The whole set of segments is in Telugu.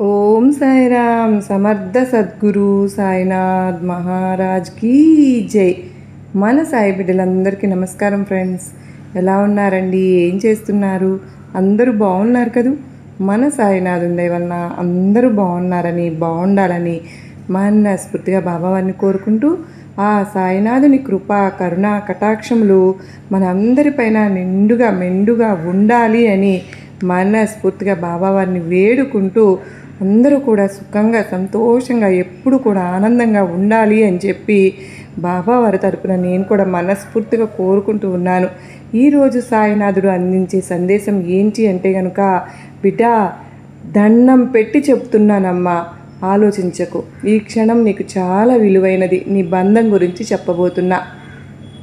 ఓం సాయిరామ్ సమర్థ సద్గురు సాయినాథ్ మహారాజ్ కీ జై. మన సాయి బిడ్డలందరికీ నమస్కారం ఫ్రెండ్స్. ఎలా ఉన్నారండి? ఏం చేస్తున్నారు? అందరూ బాగున్నారు కదూ? మన సాయినాథ్ ఉండే వలన అందరూ బాగున్నారని బాగుండాలని మనస్ఫూర్తిగా బాబావారిని కోరుకుంటూ ఆ సాయినాథుని కృప కరుణ కటాక్షములు మనందరిపైన నిండుగా మెండుగా ఉండాలి అని మనస్ఫూర్తిగా బాబావారిని వేడుకుంటూ అందరూ కూడా సుఖంగా సంతోషంగా ఎప్పుడు కూడా ఆనందంగా ఉండాలి అని చెప్పి బాబావారి తరపున నేను కూడా మనస్ఫూర్తిగా కోరుకుంటూ ఉన్నాను. ఈరోజు సాయినాథుడు అందించే సందేశం ఏంటి అంటే కనుక బిడ్డ దండం పెట్టి చెప్తున్నానమ్మా ఆలోచించకు. ఈ క్షణం నీకు చాలా విలువైనది. నీ బంధం గురించి చెప్పబోతున్నా.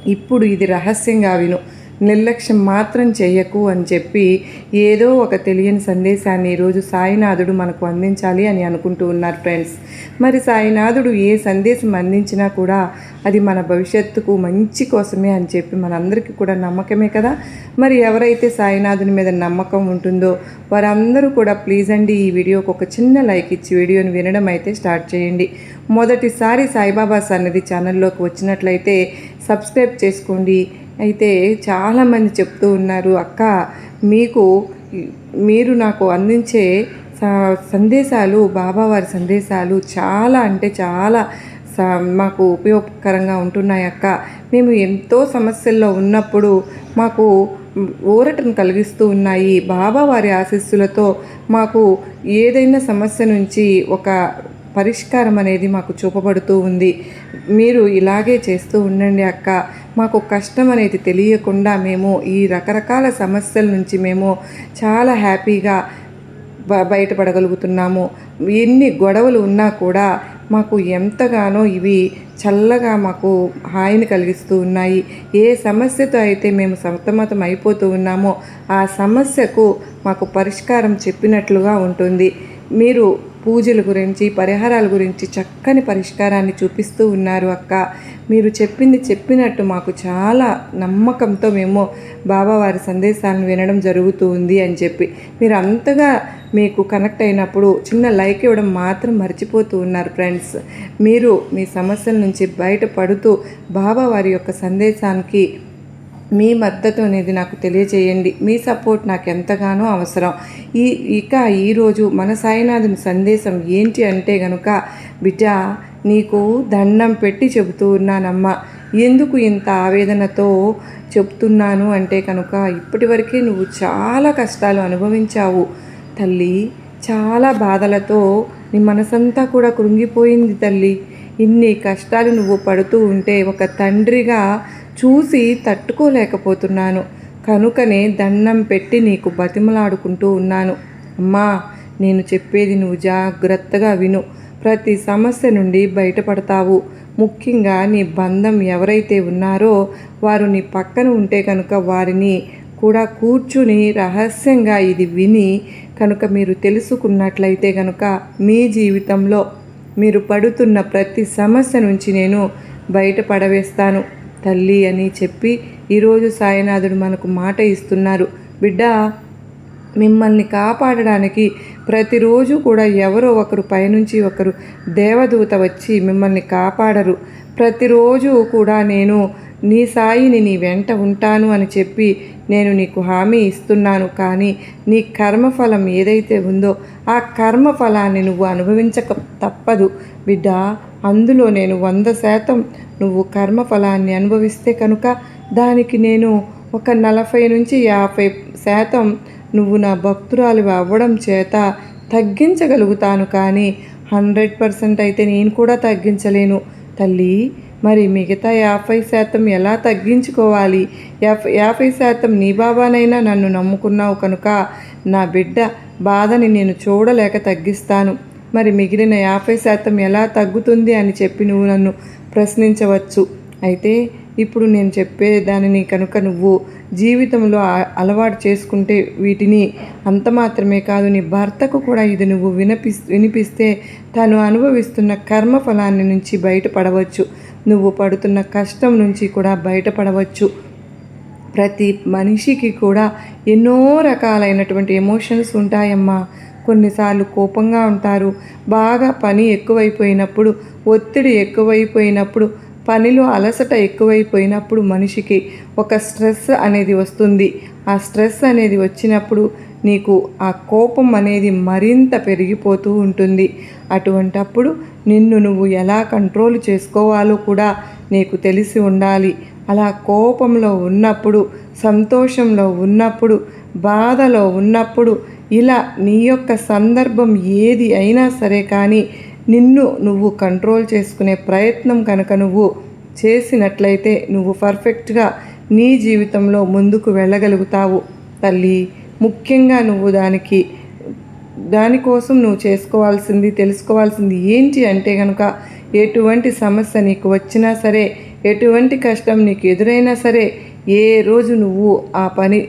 ఇప్పుడు ఇది రహస్యంగా విను. నిర్లక్ష్యం మాత్రం చేయకు అని చెప్పి ఏదో ఒక తెలియని సందేశాన్ని ఈరోజు సాయినాథుడు మనకు అందించాలి అని అనుకుంటూ ఉన్నారు ఫ్రెండ్స్. మరి సాయినాథుడు ఏ సందేశం అందించినా కూడా అది మన భవిష్యత్తుకు మంచి కోసమే అని చెప్పి మనందరికీ కూడా నమ్మకమే కదా? మరి ఎవరైతే సాయినాథుని మీద నమ్మకం ఉంటుందో వారందరూ కూడా ప్లీజ్ అండి ఈ వీడియోకి ఒక చిన్న లైక్ ఇచ్చి వీడియోని వినడం అయితే స్టార్ట్ చేయండి. మొదటిసారి సాయిబాబా సన్నిధి ఛానల్లోకి వచ్చినట్లయితే సబ్స్క్రైబ్ చేసుకోండి. అయితే చాలామంది చెప్తూ ఉన్నారు అక్క మీకు మీరు నాకు అందించే సందేశాలు బాబావారి సందేశాలు చాలా అంటే చాలా మాకు ఉపయోగకరంగా ఉంటున్నాయి అక్క. మేము ఎంతో సమస్యల్లో ఉన్నప్పుడు మాకు ఊరటను కలిగిస్తూ ఉన్నాయి. బాబావారి ఆశీస్సులతో మాకు ఏదైనా సమస్య నుంచి ఒక పరిష్కారం అనేది మాకు చూపబడుతూ ఉంది. మీరు ఇలాగే చేస్తూ ఉండండి అక్క. మాకు కష్టం అనేది తెలియకుండా మేము ఈ రకరకాల సమస్యల నుంచి మేము చాలా హ్యాపీగా బయటపడగలుగుతున్నాము. ఎన్ని గొడవలు ఉన్నా కూడా మాకు ఎంతగానో ఇవి చల్లగా మాకు హాయిని కలిగిస్తూ ఉన్నాయి. ఏ సమస్యతో అయితే మేము సతమతం అయిపోతూ ఉన్నామో ఆ సమస్యకు మాకు పరిష్కారం చెప్పినట్లుగా ఉంటుంది. మీరు పూజల గురించి పరిహారాల గురించి చక్కని పరిష్కారాన్ని చూపిస్తూ ఉన్నారు అక్క. మీరు చెప్పింది చెప్పినట్టు మాకు చాలా నమ్మకంతో మేము బాబావారి సందేశాలను వినడం జరుగుతూ ఉంది అని చెప్పి. మీరు అంతగా మీకు కనెక్ట్ అయినప్పుడు చిన్న లైక్ ఇవ్వడం మాత్రం మర్చిపోతూ ఉన్నారు ఫ్రెండ్స్. మీరు మీ సమస్యల నుంచి బయటపడుతూ బాబావారి యొక్క సందేశానికి మీ మద్దతు అనేది నాకు తెలియజేయండి. మీ సపోర్ట్ నాకు ఎంతగానో అవసరం. ఈ ఇక ఈరోజు మన సాయినాథుని సందేశం ఏంటి అంటే గనుక బిడ్డ నీకు దండం పెట్టి చెబుతూ ఉన్నానమ్మా. ఎందుకు ఇంత ఆవేదనతో చెప్తున్నాను అంటే కనుక ఇప్పటివరకే నువ్వు చాలా కష్టాలు అనుభవించావు. తల్లి చాలా బాధలతో నీ మనసంతా కూడా కృంగిపోయింది తల్లి. ఇన్ని కష్టాలు నువ్వు పడుతూ ఉంటే ఒక తండ్రిగా చూసి తట్టుకోలేకపోతున్నాను. కనుకనే దండం పెట్టి నీకు బతిమలాడుకుంటూ ఉన్నాను. అమ్మా నేను చెప్పేది నువ్వు జాగ్రత్తగా విను. ప్రతి సమస్య నుండి బయటపడతావు. ముఖ్యంగా నీ బంధం ఎవరైతే ఉన్నారో వారు నీ పక్కన ఉంటే కనుక వారిని కూడా కూర్చుని రహస్యంగా ఇది విని కనుక మీరు తెలుసుకున్నట్లయితే కనుక మీ జీవితంలో మీరు పడుతున్న ప్రతి సమస్య నుంచి నేను బయటపడవేస్తాను. తల్లి అని చెప్పి ఈరోజు సాయినాథుడు మనకు మాట ఇస్తున్నారు. బిడ్డ మిమ్మల్ని కాపాడడానికి ప్రతిరోజు కూడా ఎవరో ఒకరు పైనుంచి ఒకరు దేవదూత వచ్చి మిమ్మల్ని కాపాడరు. ప్రతిరోజు కూడా నేను నీ సాయిని నీ వెంట ఉంటాను అని చెప్పి నేను నీకు హామీ ఇస్తున్నాను. కానీ నీ కర్మఫలం ఏదైతే ఉందో ఆ కర్మఫలాన్ని నువ్వు అనుభవించక తప్పదు. బిడ్డ అందులో నేను వంద శాతం నువ్వు కర్మఫలాన్ని అనుభవిస్తే కనుక దానికి నేను ఒక నలభై నుంచి యాభై శాతం నువ్వు నా భక్తురాలు అవ్వడం చేత తగ్గించగలుగుతాను కానీ హండ్రెడ్ పర్సెంట్ అయితే నేను కూడా తగ్గించలేను. తల్లి మరి మిగతా యాభై శాతం ఎలా తగ్గించుకోవాలి? యాభై యాభై శాతం నీ బాబానైనా నన్ను నమ్ముకున్నావు కనుక నా బిడ్డ బాధని నేను చూడలేక తగ్గిస్తాను. మరి మిగిలిన యాభై శాతం ఎలా తగ్గుతుంది అని చెప్పి నువ్వు నన్ను ప్రశ్నించవచ్చు. అయితే ఇప్పుడు నేను చెప్పే దానిని కనుక నువ్వు జీవితంలో అలవాటు చేసుకుంటే వీటిని అంత మాత్రమే కాదు నీ భర్తకు కూడా ఇది నువ్వు వినిపి వినిపిస్తే తను అనుభవిస్తున్న కర్మఫలాన్ని నుంచి బయటపడవచ్చు. నువ్వు పడుతున్న కష్టం నుంచి కూడా బయటపడవచ్చు. ప్రతి మనిషికి కూడా ఎన్నో రకాలైనటువంటి ఎమోషన్స్ ఉంటాయమ్మా. కొన్నిసార్లు కోపంగా ఉంటారు. బాగా పని ఎక్కువైపోయినప్పుడు ఒత్తిడి ఎక్కువైపోయినప్పుడు పనిలో అలసట ఎక్కువైపోయినప్పుడు మనిషికి ఒక స్ట్రెస్ అనేది వస్తుంది. ఆ స్ట్రెస్ అనేది వచ్చినప్పుడు నీకు ఆ కోపం అనేది మరింత పెరిగిపోతూ ఉంటుంది. అటువంటప్పుడు నిన్ను నువ్వు ఎలా కంట్రోల్ చేసుకోవాలో కూడా నీకు తెలిసి ఉండాలి. అలా కోపంలో ఉన్నప్పుడు సంతోషంలో ఉన్నప్పుడు బాధలో ఉన్నప్పుడు ఇలా నీ యొక్క సందర్భం ఏది అయినా సరే కానీ నిన్ను నువ్వు కంట్రోల్ చేసుకునే ప్రయత్నం కనుక నువ్వు చేసినట్లయితే నువ్వు పర్ఫెక్ట్గా నీ జీవితంలో ముందుకు వెళ్ళగలుగుతావు. తల్లి ముఖ్యంగా నువ్వు దానికి దానికోసం నువ్వు చేసుకోవాల్సింది తెలుసుకోవాల్సింది ఏంటి అంటే కనుక ఎటువంటి సమస్య నీకు వచ్చినా సరే ఎటువంటి కష్టం నీకు ఎదురైనా సరే ఏ రోజు నువ్వు ఆ పని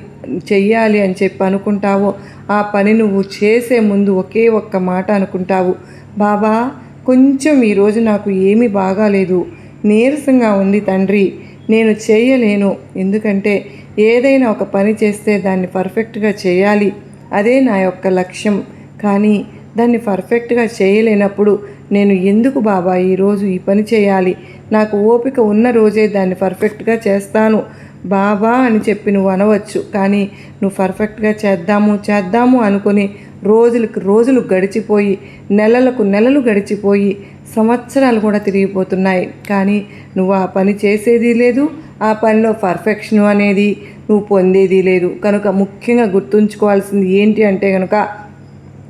చెయ్యాలి అని చెప్పి అనుకుంటావో ఆ పని నువ్వు చేసే ముందు ఒకే ఒక్క మాట అనుకుంటావు. బాబా కొంచెం ఈరోజు నాకు ఏమీ బాగాలేదు. నీరసంగా ఉంది తండ్రి. నేను చేయలేను. ఎందుకంటే ఏదైనా ఒక పని చేస్తే దాన్ని పర్ఫెక్ట్గా చేయాలి. అదే నా యొక్క లక్ష్యం. కానీ దాన్ని పర్ఫెక్ట్గా చేయలేనప్పుడు నేను ఎందుకు బాబా ఈరోజు ఈ పని చేయాలి? నాకు ఓపిక ఉన్న రోజే దాన్ని పర్ఫెక్ట్గా చేస్తాను. బాబా అని చెప్పి నువ్వు అనవచ్చు. కానీ నువ్వు పర్ఫెక్ట్గా చేద్దాము చేద్దాము అనుకుని రోజులకు రోజులు గడిచిపోయి నెలలకు నెలలు గడిచిపోయి సంవత్సరాలు కూడా తిరిగిపోతున్నాయి. కానీ నువ్వు ఆ పని చేసేది లేదు. ఆ పనిలో పర్ఫెక్షన్ అనేది నువ్వు పొందేది లేదు. కనుక ముఖ్యంగా గుర్తుంచుకోవాల్సింది ఏంటి అంటే కనుక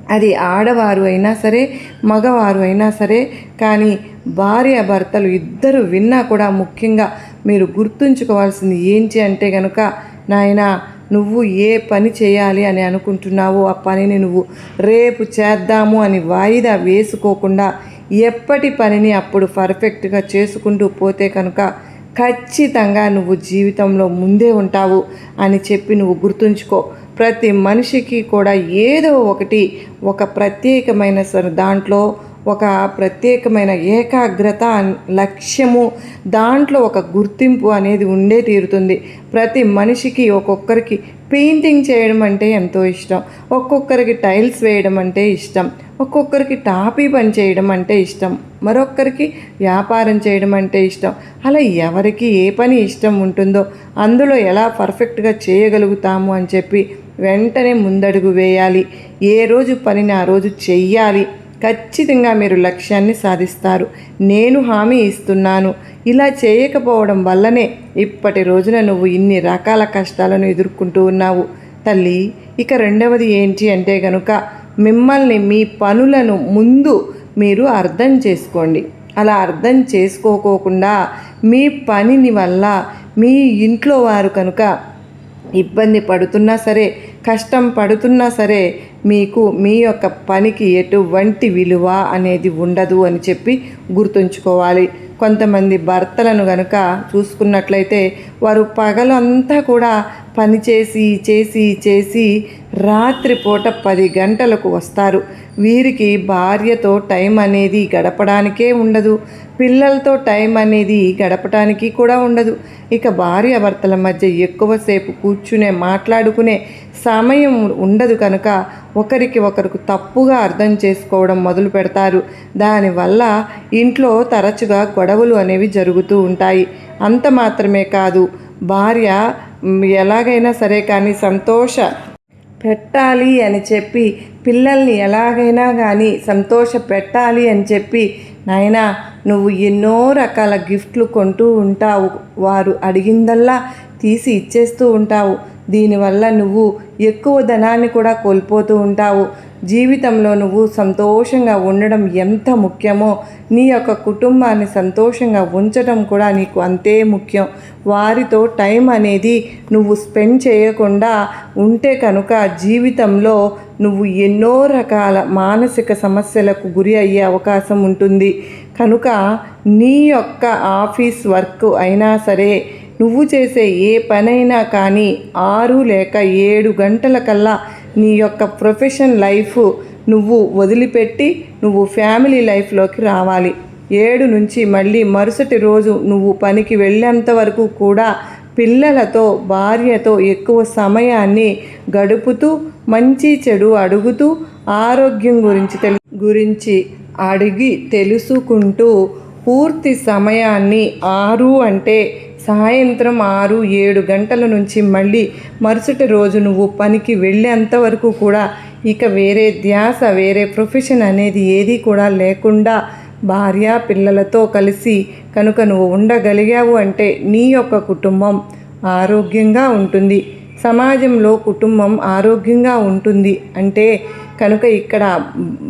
అది ఆడవారు అయినా సరే మగవారు అయినా సరే కానీ భార్య భర్తలు ఇద్దరు విన్నా కూడా ముఖ్యంగా మీరు గుర్తుంచుకోవాల్సింది ఏంటి అంటే కనుక నాయన నువ్వు ఏ పని చేయాలి అని అనుకుంటున్నావో ఆ పనిని నువ్వు రేపు చేద్దాము అని వాయిదా వేసుకోకుండా ఎప్పటి పనిని అప్పుడు పర్ఫెక్ట్గా చేసుకుంటూ పోతే కనుక ఖచ్చితంగా నువ్వు జీవితంలో ముందే ఉంటావు అని చెప్పి నువ్వు గుర్తుంచుకో. ప్రతి మనిషికి కూడా ఏదో ఒకటి ఒక ప్రత్యేకమైన సరే దాంట్లో ఒక ప్రత్యేకమైన ఏకాగ్రత లక్ష్యము దాంట్లో ఒక గుర్తింపు అనేది ఉండే తీరుతుంది. ప్రతి మనిషికి ఒక్కొక్కరికి పెయింటింగ్ చేయడం అంటే ఎంతో ఇష్టం. ఒక్కొక్కరికి టైల్స్ వేయడం అంటే ఇష్టం. ఒక్కొక్కరికి టాపీ పని చేయడం అంటే ఇష్టం. మరొక్కరికి వ్యాపారం చేయడం అంటే ఇష్టం. అలా ఎవరికి ఏ పని ఇష్టం ఉంటుందో అందులో ఎలా పర్ఫెక్ట్గా చేయగలుగుతాము అని చెప్పి వెంటనే ముందడుగు వేయాలి. ఏ రోజు పనిని ఆ రోజు చెయ్యాలి. ఖచ్చితంగా మీరు లక్ష్యాన్ని సాధిస్తారు. నేను హామీ ఇస్తున్నాను. ఇలా చేయకపోవడం వల్లనే ఇప్పటి రోజున నువ్వు ఇన్ని రకాల కష్టాలను ఎదుర్కొంటూ ఉన్నావు. తల్లి ఇక రెండవది ఏంటి అంటే కనుక మిమ్మల్ని మీ పనులను ముందు మీరు అర్థం చేసుకోండి. అలా అర్థం చేసుకోకోకుండా మీ పనిని వల్ల మీ ఇంట్లో వారు కనుక ఇబ్బంది పడుతున్నా సరే కష్టం పడుతున్నా సరే మీకు మీ యొక్క పనికి ఎటువంటి విలువ అనేది ఉండదు అని చెప్పి గుర్తుంచుకోవాలి. కొంతమంది భర్తలను గనుక చూసుకున్నట్లయితే వారు పగలంతా కూడా పని చేసి చేసి చేసి రాత్రిపూట పది గంటలకు వస్తారు. వీరికి భార్యతో టైం అనేది గడపడానికే ఉండదు. పిల్లలతో టైం అనేది గడపడానికి కూడా ఉండదు. ఇక భార్య భర్తల మధ్య ఎక్కువసేపు కూర్చునే మాట్లాడుకునే సమయం ఉండదు కనుక ఒకరికి ఒకరికి తప్పుగా అర్థం చేసుకోవడం మొదలు పెడతారు. దానివల్ల ఇంట్లో తరచుగా గొడవలు అనేవి జరుగుతూ ఉంటాయి. అంత మాత్రమే కాదు. భార్య ఎలాగైనా సరే కానీ సంతోష పెట్టాలి అని చెప్పి పిల్లల్ని ఎలాగైనా కానీ సంతోష పెట్టాలి అని చెప్పి నాయనా నువ్వు ఎన్నో రకాల గిఫ్ట్లు కొంటూ ఉంటావు. వారు అడిగిందల్లా తీసి ఇచ్చేస్తూ ఉంటావు. దీనివల్ల నువ్వు ఎక్కువ ధనాన్ని కూడా కోల్పోతూ ఉంటావు. జీవితంలో నువ్వు సంతోషంగా ఉండడం ఎంత ముఖ్యమో నీ యొక్క కుటుంబాన్ని సంతోషంగా ఉంచడం కూడా నీకు అంతే ముఖ్యం. వారితో టైం అనేది నువ్వు స్పెండ్ చేయకుండా ఉంటే కనుక జీవితంలో నువ్వు ఎన్నో రకాల మానసిక సమస్యలకు గురి అయ్యే అవకాశం ఉంటుంది. కనుక నీ యొక్క ఆఫీస్ వర్క్ అయినా సరే నువ్వు చేసే ఏ పనైనా కానీ ఆరు లేక ఏడు గంటల కల్లా నీ యొక్క ప్రొఫెషన్ లైఫ్ నువ్వు వదిలిపెట్టి నువ్వు ఫ్యామిలీ లైఫ్లోకి రావాలి. ఏడు నుంచి మళ్ళీ మరుసటి రోజు నువ్వు పనికి వెళ్ళేంత వరకు కూడా పిల్లలతో భార్యతో ఎక్కువ సమయాన్ని గడుపుతూ మంచి చెడు అడుగుతూ ఆరోగ్యం గురించి తెలు గురించి అడిగి తెలుసుకుంటూ పూర్తి సమయాన్ని ఆరు అంటే సాయంత్రం ఆరు ఏడు గంటల నుంచి మళ్ళీ మరుసటి రోజు నువ్వు పనికి వెళ్ళేంత వరకు కూడా ఇక వేరే ధ్యాస వేరే ప్రొఫెషన్ అనేది ఏది కూడా లేకుండా భార్య పిల్లలతో కలిసి కనుక నువ్వు ఉండగలిగావు అంటే నీ యొక్క కుటుంబం ఆరోగ్యంగా ఉంటుంది. సమాజంలో కుటుంబం ఆరోగ్యంగా ఉంటుంది అంటే కనుక ఇక్కడ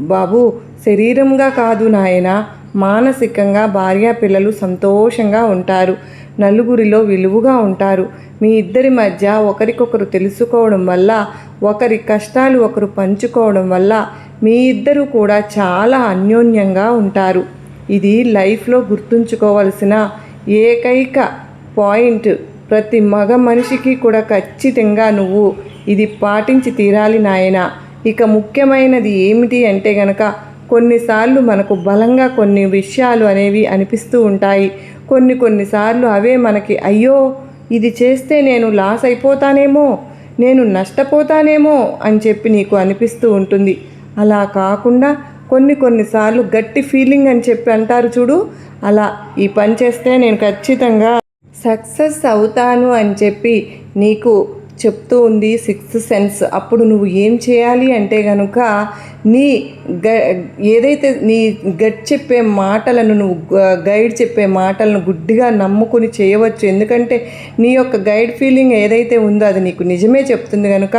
బాబు శరీరంగా కాదు నాయన మానసికంగా భార్య పిల్లలు సంతోషంగా ఉంటారు. నలుగురిలో విలువగా ఉంటారు. మీ ఇద్దరి మధ్య ఒకరికొకరు తెలుసుకోవడం వల్ల ఒకరి కష్టాలు ఒకరు పంచుకోవడం వల్ల మీ ఇద్దరు కూడా చాలా అన్యోన్యంగా ఉంటారు. ఇది లైఫ్లో గుర్తుంచుకోవలసిన ఏకైక పాయింట్. ప్రతి మగ మనిషికి కూడా ఖచ్చితంగా నువ్వు ఇది పాటించి తీరాలి నాయన. ఇక ముఖ్యమైనది ఏమిటి అంటే గనక కొన్నిసార్లు మనకు బలంగా కొన్ని విషయాలు అనేవి అనిపిస్తూ ఉంటాయి. కొన్ని కొన్నిసార్లు అవే మనకి అయ్యో ఇది చేస్తే నేను లాస్ అయిపోతానేమో నేను నష్టపోతానేమో అని చెప్పి నీకు అనిపిస్తూ ఉంటుంది. అలా కాకుండా కొన్ని కొన్నిసార్లు గట్టి ఫీలింగ్ అని చెప్పి అంటారు చూడు. అలా ఈ పని చేస్తే నేను ఖచ్చితంగా సక్సెస్ అవుతాను అని చెప్పి నీకు చెప్తూ ఉంది సిక్స్త్ సెన్స్. అప్పుడు నువ్వు ఏం చేయాలి అంటే కనుక నీ గ ఏదైతే నీ గట్ చెప్పే మాటలను నువ్వు గైడ్ చెప్పే మాటలను గుడ్డిగా నమ్ముకుని చేయవచ్చు. ఎందుకంటే నీ యొక్క గైడ్ ఫీలింగ్ ఏదైతే ఉందో అది నీకు నిజమే చెప్తుంది కనుక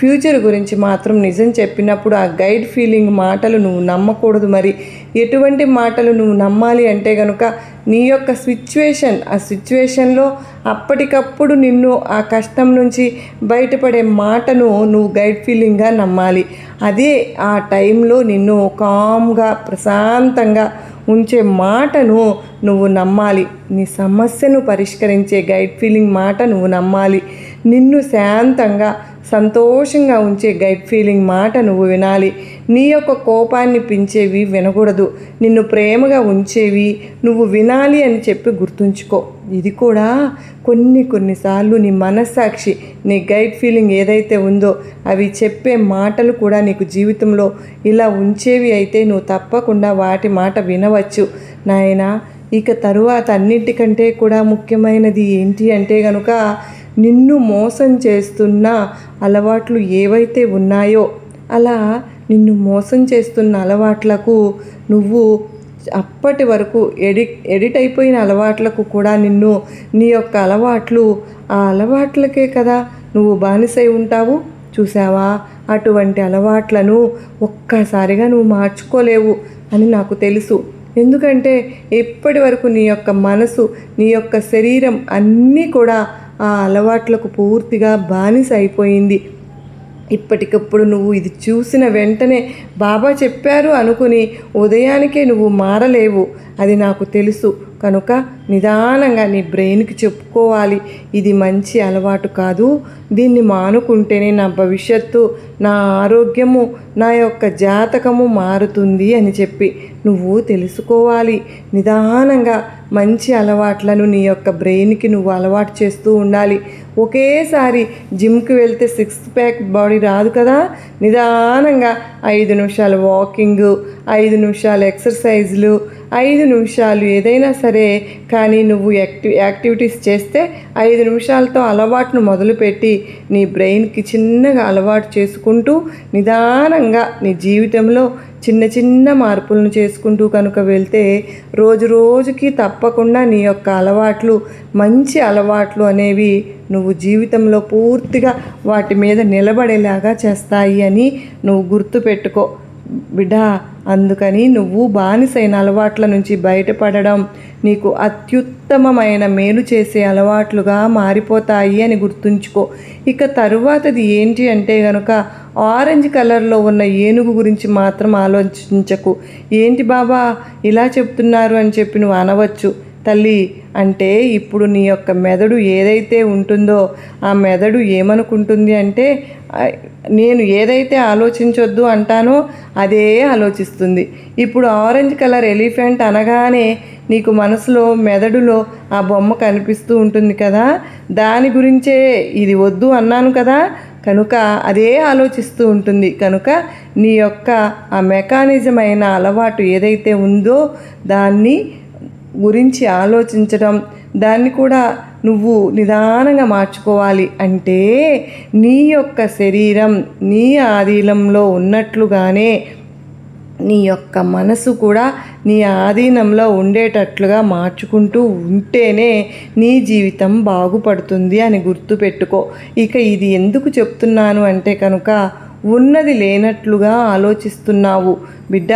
ఫ్యూచర్ గురించి మాత్రం నిజం చెప్పినప్పుడు ఆ గైడ్ ఫీలింగ్ మాటలు నువ్వు నమ్మకూడదు. మరి ఎటువంటి మాటలు నువ్వు నమ్మాలి అంటే కనుక నీ యొక్క సిచ్యువేషన్ ఆ సిచ్యువేషన్లో అప్పటికప్పుడు నిన్ను ఆ కష్టం నుంచి బయటపడే మాటను నువ్వు గైడ్ ఫీలింగ్గా నమ్మాలి. అదే ఆ టైంలో నిన్ను కామ్గా ప్రశాంతంగా ఉంచే మాటను నువ్వు నమ్మాలి. నీ సమస్యను పరిష్కరించే గైడ్ ఫీలింగ్ మాట నువ్వు నమ్మాలి. నిన్ను శాంతంగా సంతోషంగా ఉంచే గైడ్ ఫీలింగ్ మాట నువ్వు వినాలి. నీ యొక్క కోపాన్ని పెంచేవి వినకూడదు. నిన్ను ప్రేమగా ఉంచేవి నువ్వు వినాలి అని చెప్పి గుర్తుంచుకో. ఇది కూడా కొన్ని కొన్నిసార్లు నీ మనస్సాక్షి నీ గైడ్ ఫీలింగ్ ఏదైతే ఉందో అవి చెప్పే మాటలు కూడా నీకు జీవితంలో ఇలా ఉంచేవి అయితే నువ్వు తప్పకుండా వాటి మాట వినవచ్చు. నాయనా ఇక తరువాత అన్నిటికంటే కూడా ముఖ్యమైనది ఏంటి అంటే కనుక నిన్ను మోసం చేస్తున్న అలవాట్లు ఏవైతే ఉన్నాయో అలా నిన్ను మోసం చేస్తున్న అలవాట్లకు నువ్వు అప్పటి వరకు ఎడిట్ ఎడిట్ అయిపోయిన అలవాట్లకు కూడా నిన్ను నీ యొక్క అలవాట్లు ఆ అలవాట్లకే కదా నువ్వు బానిసై ఉంటావు. చూసావా అటువంటి అలవాట్లను ఒక్కసారిగా నువ్వు మార్చుకోలేవు అని నాకు తెలుసు. ఎందుకంటే ఇప్పటి వరకు నీ యొక్క మనసు నీ యొక్క శరీరం అన్నీ కూడా ఆ అలవాట్లకు పూర్తిగా బానిస అయిపోయింది. ఇప్పటికప్పుడు నువ్వు ఇది చూసిన వెంటనే బాబా చెప్పారు అనుకుని ఉదయానికే నువ్వు మారలేవు. అది నాకు తెలుసు. కనుక నిదానంగా నీ బ్రెయిన్కి చెప్పుకోవాలి. ఇది మంచి అలవాటు కాదు. దీన్ని మానుకుంటేనే నా భవిష్యత్తు నా ఆరోగ్యము నా యొక్క జాతకము మారుతుంది అని చెప్పి నువ్వు తెలుసుకోవాలి. నిదానంగా మంచి అలవాట్లను నీ యొక్క బ్రెయిన్కి నువ్వు అలవాటు చేస్తూ ఉండాలి. ఒకేసారి జిమ్కి వెళ్తే సిక్స్త్ ప్యాక్ బాడీ రాదు కదా? నిదానంగా ఐదు నిమిషాలు వాకింగ్ ఐదు నిమిషాలు ఎక్సర్సైజ్లు ఐదు నిమిషాలు ఏదైనా సరే కానీ నువ్వు యాక్టివ్ యాక్టివిటీస్ చేస్తే ఐదు నిమిషాలతో అలవాటును మొదలుపెట్టి నీ బ్రెయిన్కి చిన్నగా అలవాటు చేసుకుంటూ నిదానంగా నీ జీవితంలో చిన్న చిన్న మార్పులను చేసుకుంటూ కనుక వెళ్తే రోజు రోజుకి తప్పకుండా నీ యొక్క అలవాట్లు మంచి అలవాట్లు అనేవి నువ్వు జీవితంలో పూర్తిగా వాటి మీద నిలబడేలాగా చేస్తాయి అని నువ్వు గుర్తుపెట్టుకో. బిడ్డ అందుకని నువ్వు బానిసైన అలవాట్ల నుంచి బయటపడడం నీకు అత్యుత్తమమైన మేలు చేసే అలవాట్లుగా మారిపోతాయి అని గుర్తుంచుకో. ఇక తరువాతది ఏంటి అంటే గనుక ఆరెంజ్ కలర్లో ఉన్న ఏనుగు గురించి మాత్రం ఆలోచించకు. ఏంటి బాబా ఇలా చెప్తున్నారు అని చెప్పి నువ్వు అనవచ్చు. తల్లి అంటే ఇప్పుడు నీ యొక్క మెదడు ఏదైతే ఉంటుందో ఆ మెదడు ఏమనుకుంటుంది అంటే నేను ఏదైతే ఆలోచించొద్దు అంటానో అదే ఆలోచిస్తుంది. ఇప్పుడు ఆరెంజ్ కలర్ ఎలిఫెంట్ అనగానే నీకు మనసులో మెదడులో ఆ బొమ్మ కనిపిస్తూ ఉంటుంది కదా? దాని గురించే ఇది వద్దు అన్నాను కదా? కనుక అదే ఆలోచిస్తూ ఉంటుంది. కనుక నీ యొక్క ఆ మెకానిజం అయిన అలవాటు ఏదైతే ఉందో దాన్ని గురించి ఆలోచించడం దాన్ని కూడా నువ్వు నిదానంగా మార్చుకోవాలి అంటే నీ యొక్క శరీరం నీ ఆధీనంలో ఉన్నట్లుగానే నీ యొక్క మనసు కూడా నీ ఆధీనంలో ఉండేటట్లుగా మార్చుకుంటూ ఉంటేనే నీ జీవితం బాగుపడుతుంది అని గుర్తుపెట్టుకో. ఇక ఇది ఎందుకు చెప్తున్నాను అంటే కనుక ఉన్నది లేనట్లుగా ఆలోచిస్తున్నావు. బిడ్డ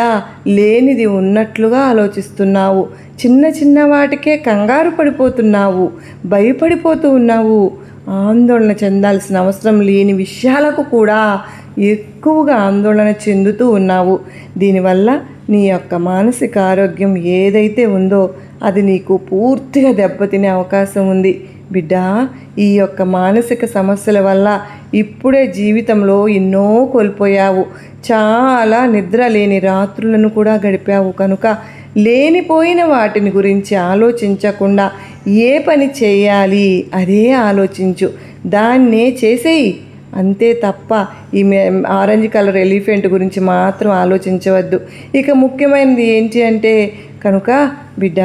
లేనిది ఉన్నట్లుగా ఆలోచిస్తున్నావు. చిన్న చిన్న వాటికే కంగారు పడిపోతున్నావు. భయపడిపోతూ ఉన్నావు. ఆందోళన చెందాల్సిన అవసరం లేని విషయాలకు కూడా ఎక్కువగా ఆందోళన చెందుతూ ఉన్నావు. దీనివల్ల నీ యొక్క మానసిక ఆరోగ్యం ఏదైతే ఉందో అది నీకు పూర్తిగా దెబ్బతినే అవకాశం ఉంది. బిడ్డ ఈ యొక్క మానసిక సమస్యల వల్ల ఇప్పుడే జీవితంలో ఎన్నో కోల్పోయావు. చాలా నిద్ర లేని రాత్రులను కూడా గడిపావు కనుక లేనిపోయిన వాటిని గురించి ఆలోచించకుండా ఏ పని చేయాలి అదే ఆలోచించు. దాన్నే చేసేయి. అంతే తప్ప ఈ మే ఆరెంజ్ కలర్ ఎలిఫెంట్ గురించి మాత్రం ఆలోచించవద్దు. ఇక ముఖ్యమైనది ఏంటి అంటే కనుక బిడ్డ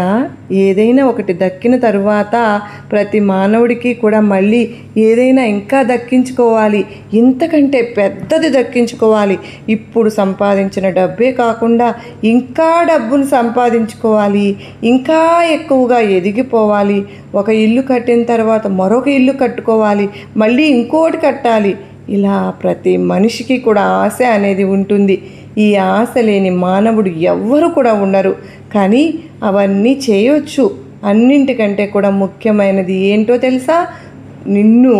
ఏదైనా ఒకటి దక్కిన తరువాత ప్రతి మానవుడికి కూడా మళ్ళీ ఏదైనా ఇంకా దక్కించుకోవాలి. ఇంతకంటే పెద్దది దక్కించుకోవాలి. ఇప్పుడు సంపాదించిన డబ్బే కాకుండా ఇంకా డబ్బును సంపాదించుకోవాలి. ఇంకా ఎక్కువగా ఎదిగిపోవాలి. ఒక ఇల్లు కట్టిన తర్వాత మరొక ఇల్లు కట్టుకోవాలి. మళ్ళీ ఇంకోటి కట్టాలి. ఇలా ప్రతి మనిషికి కూడా ఆశ అనేది ఉంటుంది. ఈ ఆశ లేని మానవుడు ఎవ్వరు కూడా ఉండరు. కానీ అవన్నీ చేయొచ్చు. అన్నింటికంటే కూడా ముఖ్యమైనది ఏంటో తెలుసా? నిన్ను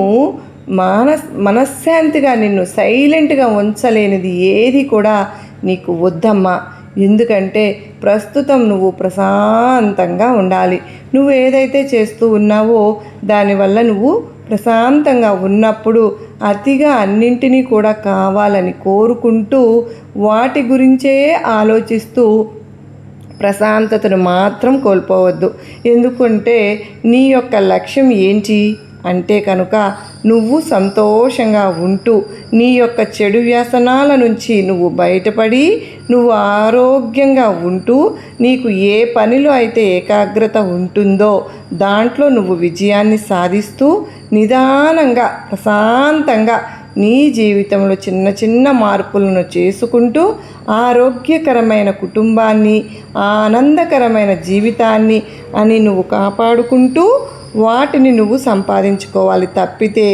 మానస్ మనశ్శాంతిగా నిన్ను సైలెంట్గా ఉంచలేనిది ఏది కూడా నీకు వద్దమ్మా. ఎందుకంటే ప్రస్తుతం నువ్వు ప్రశాంతంగా ఉండాలి. నువ్వు ఏదైతే చేస్తూ ఉన్నావో దానివల్ల నువ్వు ప్రశాంతంగా ఉన్నప్పుడు అతిగా అన్నింటినీ కూడా కావాలని కోరుకుంటూ వాటి గురించే ఆలోచిస్తూ ప్రశాంతతను మాత్రం కోల్పోవద్దు. ఎందుకంటే నీ యొక్క లక్ష్యం ఏంటి? అంటే కనుక నువ్వు సంతోషంగా ఉంటూ నీ యొక్క చెడు వ్యసనాల నుంచి నువ్వు బయటపడి నువ్వు ఆరోగ్యంగా ఉంటూ నీకు ఏ పనిలో అయితే ఏకాగ్రత ఉంటుందో దాంట్లో నువ్వు విజయాన్ని సాధిస్తూ నిదానంగా ప్రశాంతంగా నీ జీవితంలో చిన్న చిన్న మార్పులను చేసుకుంటూ ఆరోగ్యకరమైన కుటుంబాన్ని ఆనందకరమైన జీవితాన్ని అని నువ్వు కాపాడుకుంటూ వాటిని నువ్వు సంపాదించుకోవాలి. తప్పితే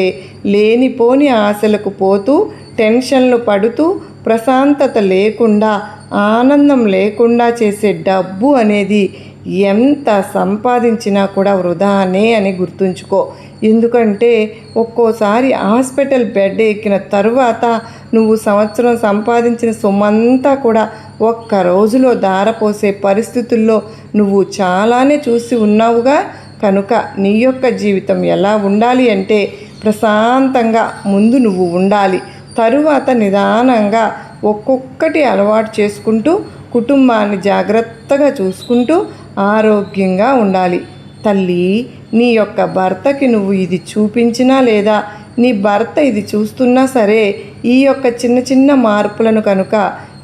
లేనిపోని ఆశలకు పోతూ టెన్షన్లు పడుతూ ప్రశాంతత లేకుండా ఆనందం లేకుండా చేసే డబ్బు అనేది ఎంత సంపాదించినా కూడా వృధానే అని గుర్తుంచుకో. ఎందుకంటే ఒక్కోసారి హాస్పిటల్ బెడ్ ఎక్కిన తరువాత నువ్వు సంవత్సరం సంపాదించిన సొమ్మంతా కూడా ఒక్క రోజులో దారపోసే పరిస్థితుల్లో నువ్వు చాలానే చూసి ఉన్నావుగా. కనుక నీ యొక్క జీవితం ఎలా ఉండాలి అంటే ప్రశాంతంగా ముందు నువ్వు ఉండాలి. తరువాత నిదానంగా ఒక్కొక్కటి అలవాటు చేసుకుంటూ కుటుంబాన్ని జాగ్రత్తగా చూసుకుంటూ ఆరోగ్యంగా ఉండాలి. తల్లి నీ యొక్క భర్తకి నువ్వు ఇది చూపించినా లేదా నీ భర్త ఇది చూస్తున్నా సరే ఈ యొక్క చిన్న చిన్న మార్పులను కనుక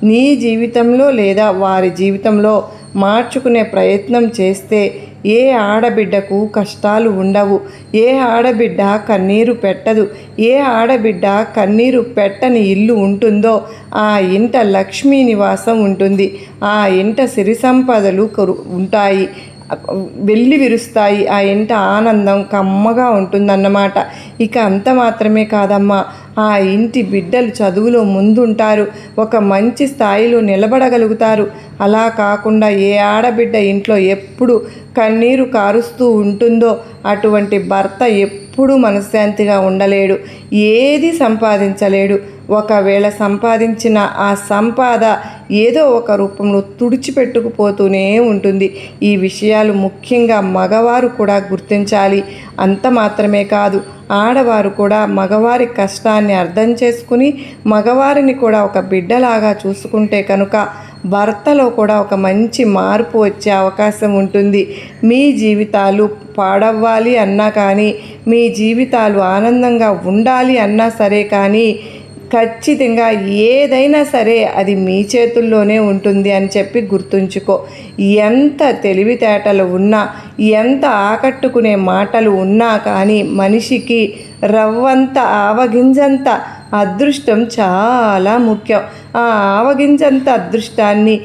నీ జీవితంలో లేదా వారి జీవితంలో మార్చుకునే ప్రయత్నం చేస్తే ఏ ఆడబిడ్డకు కష్టాలు ఉండవు. ఏ ఆడబిడ్డ కన్నీరు పెట్టదు. ఏ ఆడబిడ్డ కన్నీరు పెట్టని ఇల్లు ఉంటుందో ఆ ఇంట లక్ష్మీ నివాసం ఉంటుంది. ఆ ఇంట సిరి సంపదలు కరు ఉంటాయి. వెళ్ళి విరుస్తాయి. ఆ ఇంట ఆనందం కమ్మగా ఉంటుందన్నమాట. ఇక అంత మాత్రమే కాదమ్మా. ఆ ఇంటి బిడ్డలు చదువులో ముందుంటారు. ఒక మంచి స్థాయిలో నిలబడగలుగుతారు. అలా కాకుండా ఏ ఆడబిడ్డ ఇంట్లో ఎప్పుడు కన్నీరు కారుస్తూ ఉంటుందో అటువంటి భర్త ఎప్పుడూ మనశ్శాంతిగా ఉండలేడు. ఏది సంపాదించలేడు. ఒకవేళ సంపాదించిన ఆ సంపాద ఏదో ఒక రూపంలో తుడిచిపెట్టుకుపోతూనే ఉంటుంది. ఈ విషయాలు ముఖ్యంగా మగవారు కూడా గుర్తించాలి. అంత మాత్రమే కాదు ఆడవారు కూడా మగవారి కష్టాన్ని అర్థం చేసుకుని మగవారిని కూడా ఒక బిడ్డలాగా చూసుకుంటే కనుక భర్తలో కూడా ఒక మంచి మార్పు వచ్చే అవకాశం ఉంటుంది. మీ జీవితాలు పాడవ్వాలి అన్నా కానీ మీ జీవితాలు ఆనందంగా ఉండాలి అన్నా సరే కానీ ఖచ్చితంగా ఏదైనా సరే అది మీ చేతుల్లోనే ఉంటుంది అని చెప్పి గుర్తుంచుకో. ఎంత తెలివితేటలు ఉన్నా ఎంత ఆకట్టుకునే మాటలు ఉన్నా కానీ మనిషికి రవ్వంత ఆవగింజంత అదృష్టం చాలా ముఖ్యం. ఆ ఆవగింజంత అదృష్టాన్ని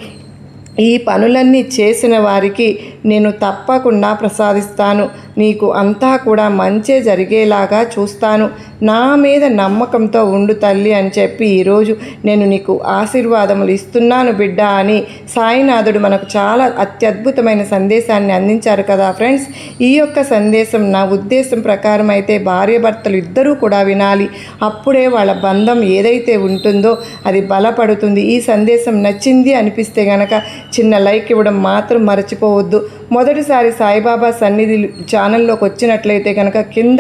ఈ పనులన్నీ చేసిన వారికి నేను తప్పకుండా ప్రసాదిస్తాను. నీకు అంతా కూడా మంచే జరిగేలాగా చూస్తాను. నా మీద నమ్మకంతో ఉండు తల్లి అని చెప్పి ఈరోజు నేను నీకు ఆశీర్వాదములు ఇస్తున్నాను బిడ్డ అని సాయినాథుడు మనకు చాలా అత్యద్భుతమైన సందేశాన్ని అందించారు కదా ఫ్రెండ్స్. ఈ యొక్క సందేశం నా ఉద్దేశం ప్రకారం అయితే భార్యాభర్తలు ఇద్దరూ కూడా వినాలి. అప్పుడే వాళ్ళ బంధం ఏదైతే ఉంటుందో అది బలపడుతుంది. ఈ సందేశం నచ్చింది అనిపిస్తే గనక చిన్న లైక్ ఇవ్వడం మాత్రం మర్చిపోవద్దు. మొదటిసారి సాయిబాబా సన్నిధి ఛానల్లోకి వచ్చినట్లయితే కనుక కింద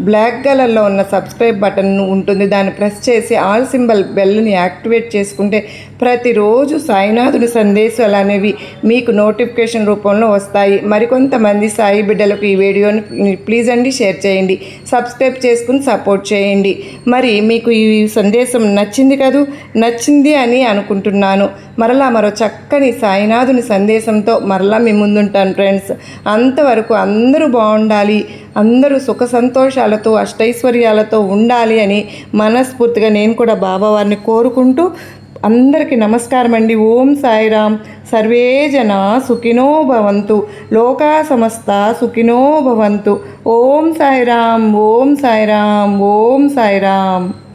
బ్లాక్ కలర్లో ఉన్న సబ్స్క్రైబ్ బటన్ ఉంటుంది. దాన్ని ప్రెస్ చేసి ఆల్ సింబల్ బెల్ని యాక్టివేట్ చేసుకుంటే ప్రతిరోజు సాయినాథుడి సందేశాలు అనేవి మీకు నోటిఫికేషన్ రూపంలో వస్తాయి. మరికొంతమంది సాయి బిడ్డలకు ఈ వీడియోని ప్లీజ్ అండి షేర్ చేయండి. సబ్స్క్రైబ్ చేసుకుని సపోర్ట్ చేయండి. మరి మీకు ఈ సందేశం నచ్చింది కదూ? నచ్చింది అని అనుకుంటున్నాను. మరలా మరో చక్కని సాయినాథుని సందేశంతో మరలా మీ ముందుంటాను. ఫ్రెండ్స్. అంతవరకు అందరూ బాగుండాలి అందరూ సుఖ సంతోషాలతో అష్టైశ్వర్యాలతో ఉండాలి అని మనస్ఫూర్తిగా నేను కూడా బాబావారిని కోరుకుంటూ అందరికీ నమస్కారం అండి. ఓం సాయిరామ్. సర్వే జన సుఖినో భవంతు. లోకా సమస్త సుఖినో భవంతు. ఓం సాయిరామ్ ఓం సాయిరామ్ ఓం సాయిరామ్.